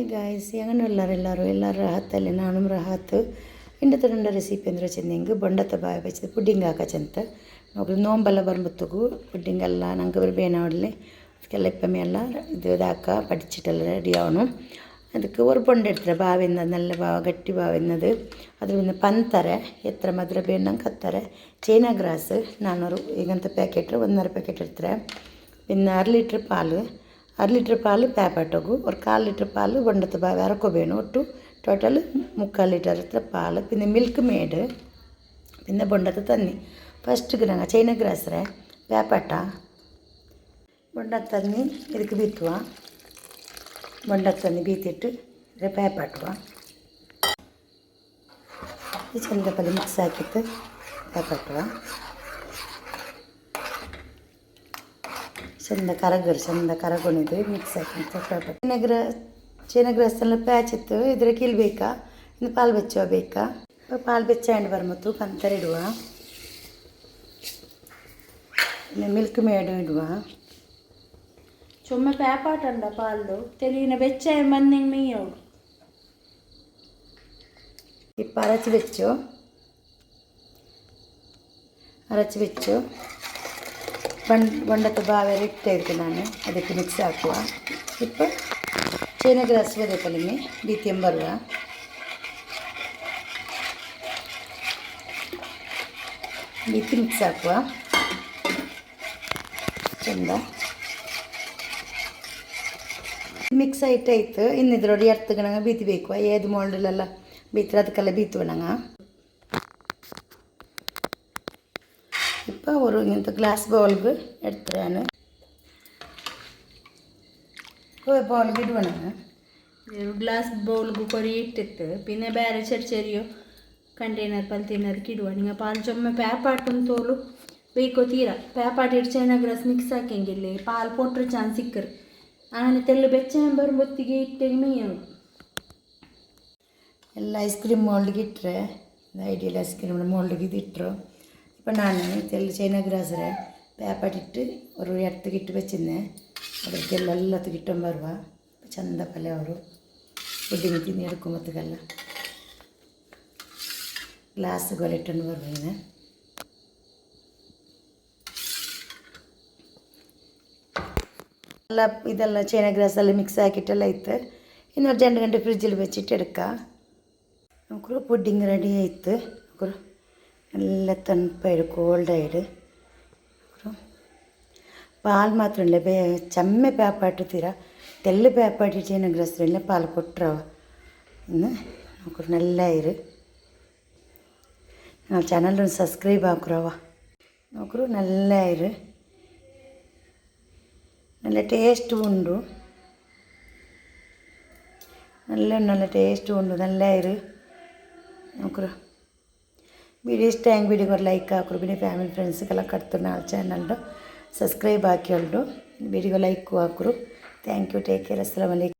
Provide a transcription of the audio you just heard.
Hi guys എങ്ങനെയുള്ളവർ എല്ലാവരും? എല്ലാവരും റഹത്തല്ലേ നാണും റഹാത്ത് എന്റെ തരണ്ട ರೆಸಿಪಿ ಅಂದರೆ ಚೆಂದಂಗೆ ಬೊಂಡತ್ತ ಬಾಯಿ ಬಚ್ಚದ ಪುಡ್ಡಿಂಗ್ ಹಾಕಚಂತ ಮಗಳು ನೋಂಬೆಲ್ಲ ಬರ್ಬತ್ತಗು ಪುಡ್ಡಿಂಗ್ ಎಲ್ಲ ನಂಗೆ ಬೇನ ಹೊಡಲೆ ಅದಕ್ಕೆಲ್ಲ ಇಪ್ಪಮೆ ಎಲ್ಲ ಇದು റെഡി ആവണം. ಅದಕ್ಕೆ ഒരു ബൊണ്ട എടുത്തര ബാവെന്ന നല്ല ബാവ ഗട്ടി ബാവെന്നത് ಅದ್ರ പിന്നെ പന്തരെ എത്ര മധുര വേണമെങ്കിൽ അത്തര ചൈന ഗ്രാസ് നാനൂറ് ഇങ്ങനത്തെ പാക്കറ്റ് ഒന്നര പാക്കറ്റ് എടുത്തര പിന്നെ അര ലിറ്റർ പാൽ ಅರ ಲೀಟ್ರ್ ಪಾಲು ಪ್ಯಾಪಟಗು ഒരു ಕಾಲು ಲೀಟ್ರ್ ಪಾಲು ಬೊಂಡದ ಬಾವ അരക്കൊവേണം ഒട്ടു ടോട്ടൽ മുക്കാൽ ലിറ്റർ അത്ര പാല് പിന്നെ മിൽക്ക് മേഡ് പിന്നെ ബൊണ്ടത്ത് തന്നി ಫಸ್ಟ್ ಗಿಡಂಗ ಚೈನಾ ಗ್ರಾಸ್ರೆ ಪ್ಯಾಪಟ ಬೊಂಡ ತನ್ನಿ ಇದಕ್ಕೆ ಬೀತುವ ಬೊಂಡ ತನ್ನಿ ಬೀತಿಟ್ಟು ಇದು ಪ್ಯಾಪಟ್ಟುವ ಇದು ಚಂದ ಪಲ್ಯ ಚಂದ ಕರಗರು ಚಂದ ಕರಗೊಂಡಿದ್ದು ಮಿಕ್ಸ್ ಹಾಕಿ ಪ್ಯಾಪಟ್ ಚೈನಾ ಗ್ರಾ ಚೈನಾ ಗ್ರಾಸ್ ಎಲ್ಲ ಪ್ಯಾಚ್ ಇತ್ತು ಇದ್ರೆ ಕಿಲ್ಬೇಕಾ ಇನ್ನು ಪಾಲು ಬೆಚ್ಚುವ ಬೇಕಾ ಪಾಲು ಬೆಚ್ಚಾಂಡು ಬರ್ಮತ್ತು ಪಂತರ ಇಡುವ പിന്നെ മിൽക്ക് മേഡ് ഇടുക ചുമ്മ പേപ്പാട്ടുണ്ട പാലിലോ തെളിയിന വെച്ച മഞ്ഞ മെയ്യോളൂ ഇപ്പം അരച്ച് വെച്ചു അരച്ച് വെച്ചു ಬಣ್ ಬೊಂಡದ ಬಾವೆ ಇಟ್ಟಿರ್ತೀನಿ ನಾನು ಅದಕ್ಕೆ ಮಿಕ್ಸ್ ಹಾಕುವ ಇಪ್ಪ ಚೈನಾ ಗ್ರಾಸ್ ಬದಕಲಿಮೆ ಬೀತಿ ಬರುವ ಬೀತಿ ಮಿಕ್ಸ್ ಹಾಕುವ ಚಂದ ಮಿಕ್ಸ್ ಆಯ್ತಾಯ್ತು ಇನ್ನು ಇದ್ರೊಡಿ ಎರ್ತಗಣಂಗ ಬೀತಿ ಬೇಕು ಏದು ಮೋಲ್ಡಲ್ಲೆಲ್ಲ ಬೀತ್ರೆ ಅದಕ್ಕೆಲ್ಲ இப்போ ஒரு ಇಂಥ ಗ್ಲಾಸ್ ಬೌಲ್ಗೆ ಎಡ್ತು ನಾನು ಬೌಲ್ಗೆ ಇಡುವಣ ഗ്ലാസ് ബൗൾക്ക് കുറേ ഇട്ടിട്ട് പിന്നെ വേറെ ചെറിയ ചെറിയോ കണ്ടെയ്നർ പാൽ തിന്നർക്ക് ഇടുക നിങ്ങൾ പാൽ ചുമ പേപ്പാട്ടും തോലും ಬೇಕೋ ತೀರ ಪೇಪಾಟ ಇಟ್ಟು ಚೆನ್ನಾಗಿ ರಸ ಮಿಕ್ಸ್ ಹಾಕಂಗಿಲ್ಲ ಪಾಲ್ ಪೊಟ್ರೆ ಚಾನ್ ಸಿಕ್ಕರು ಆಮೇಲೆ ತೆಲ್ಲು ಬೆಚ್ಚನೆ ಬರಬೊತ್ತಿಗೆ ಇಟ್ಟಿಗೆ ಮೇಯನು ಎಲ್ಲ ಐಸ್ ಕ್ರೀಮ್ ಮೋಲ್ಡ್ಗೆ ಇಟ್ಟರೆ ಐಡಿಯಲ್ ಐಸ್ ಕ್ರೀಮ್ ಮೋಲ್ಡ್ಗೆ ಇದಿಟ್ಟರು ഇപ്പം ഞാൻ തെല്ല് ചൈന ഗ്രാസറെ പേപ്പട്ടിട്ട് ഒരു ഇടത്ത് കിട്ട് വെച്ചിരുന്നേ അവർക്കെല്ലാം എല്ലാത്തും കിട്ടും വരുക ചന്ത പല ಅವರು പുഡിങ് തിന്നി എടുക്കുമ്പോഴത്തേക്കല്ല ഗ്ലാസ്സുകൾ ഇട്ടുകൊണ്ട് വരുവീനെ ಎಲ್ಲ ಇದೆಲ್ಲ ಚೈನ ಗ್ರಾಸ್ ಎಲ್ಲ ಮಿಕ್ಸ್ ಹಾಕಿಟ್ಟೆಲ್ಲ ಇತ್ತು ಇನ್ನೊಂದು ಜಂಡು ಗಂಟೆ ಫ್ರಿಜ್ಜಲ್ಲಿ വെച്ചിട്ട് എടുക്കാം നമുക്ക് പുഡിങ് റെഡി ആയിത്ത് നമുക്ക് നല്ല തണുപ്പായിട്ട് കോൾഡായിട്ട് പാൽ മാത്രമല്ല ബേ ചമ്മ പേപ്പാട്ട് തീര തെല്ല് പേപ്പാട്ട് ചെയ്യുന്ന ഗ്രസ്സല്ല പാൽ പൊട്ടറവ ഇന്ന് നമുക്ക് നല്ല ആയിര് ഞങ്ങൾ ചാനലൊന്ന് സബ്സ്ക്രൈബ് ആക്കുറവ നോക്കൂ നല്ല ആയിര് നല്ല ടേസ്റ്റ് ഉണ്ടു നല്ല നല്ല ടേസ്റ്റ് ಉಂಟು നല്ല ಆಯ್ರು ನೋಕ್ರು ವಿಡಿಯೋ ಇಷ್ಟ ಹೆಂಗೆ ವಿಡಿಯೋಗೆ ಒಂದು ಲೈಕ್ ಹಾಕ್ರು ಬಿಡಿ ಫ್ಯಾಮಿಲಿ ಫ್ರೆಂಡ್ಸ್ಗೆಲ್ಲ ಕಟ್ತಾರೆ ನಾಳೆ ಚಾನಲ್ದು ಸಬ್ಸ್ಕ್ರೈಬ್ ಹಾಕಿ ಹೊರಡು ವಿಡಿಯೋಗೆ ಲೈಕ್ ಹಾಕ್ರು thank you take care ಅಸ್ಸಲಾಮ್ alike